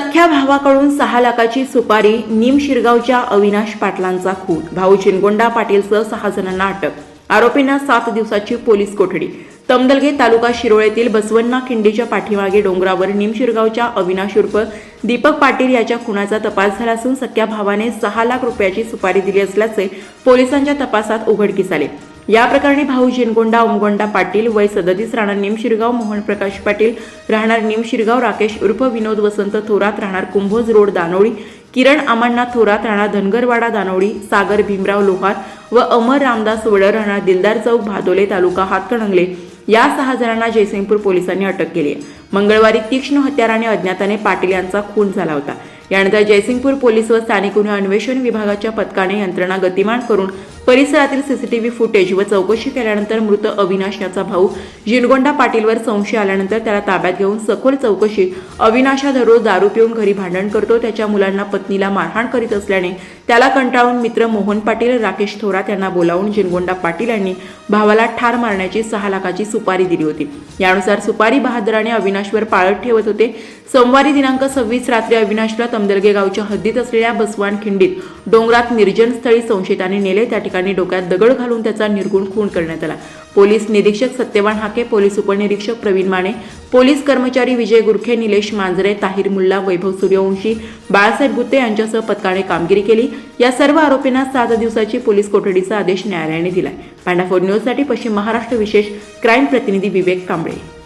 सख्या भावाकडून सहा लाखाची सुपारी निम शिरगावच्या अविनाश पाटलांचा खून. भाऊ चिनगोंडा पाटीलसह सहा जणांना अटक. आरोपींना सात दिवसाची पोलीस कोठडी. तमदलगे तालुका शिरोळेतील बसवन्ना खिंडीच्या पाठीमागे डोंगरावर निमशिरगावच्या अविनाश उर्फ दीपक पाटील याच्या खुनाचा तपास झाला असून सख्या भावाने सहा लाख रुपयाची सुपारी दिली असल्याचे पोलिसांच्या तपासात उघडकीस आले. या प्रकरणी भाऊ जिनगोंडा ओमगोंडा पाटील वय सदतीस राहणार निमशिरगाव मोहन प्रकाश पाटील राहणार निमशिरगाव राकेश उर्फ विनोद वसंत थोरात राहणार कुंभोज रोड दानोळी किरण अमरनाथ थोरात राहणार धनगरवाडा दानोळी सागर भीमराव लोहार व अमर रामदास वडर राहणार दिलदार चौक भादोले तालुका हातकणंगले. या सहा जणांना जयसिंगपूर पोलिसांनी अटक केली आहे. मंगळवारी तीक्ष्ण हत्याराने अज्ञाताने पाटील यांचा खून झाला होता. यानंतर जयसिंगपूर पोलीस व स्थानिक गुन्हे अन्वेषण विभागाच्या पथकाने यंत्रणा गतिमान करून परिसरातील सीसीटीव्ही फुटेज व चौकशी केल्यानंतर मृत अविनाश याचा भाऊ जिनगोंडा पाटीलवर संशय आल्यानंतर त्याला ताब्यात घेऊन सखोल चौकशी. अविनाश हा दररोज दारू पिऊन घरी भांडण करतो. त्याच्या मुलांना पत्नीला मारहाण करीत असल्याने त्याला कंटाळून मित्र मोहन पाटील राकेश थोरात यांना बोलावून जिनगोंडा पाटील यांनी भावाला ठार मारण्याची सहा लाखाची सुपारी दिली होती. यानुसार सुपारी बहादराने अविनाशवर पाळत ठेवत होते. सोमवारी दिनांक सव्वीस रात्री अविनाशला तमदलगे गावच्या हद्दीत असलेल्या बसवान खिंडीत डोंगरात निर्जन स्थळी संशयिताने नेले. त्या ठिकाणी डोक्यात दगड घालून त्याचा निर्गुण खून करण्यात आला. पोलीस निरीक्षक सत्यवान हाके पोलीस उपनिरीक्षक प्रवीण माने पोलीस कर्मचारी विजय गुरखे निलेश मांजरे ताहिर मुल्ला वैभव सूर्यवंशी बाळासाहेब गुत्ते यांच्यासह पथकाने कामगिरी केली. या सर्व आरोपींना सात दिवसाची पोलीस कोठडीचा आदेश न्यायालयाने दिलाय. पांडाफोर न्यूजसाठी पश्चिम महाराष्ट्र विशेष क्राईम प्रतिनिधी विवेक कांबळे.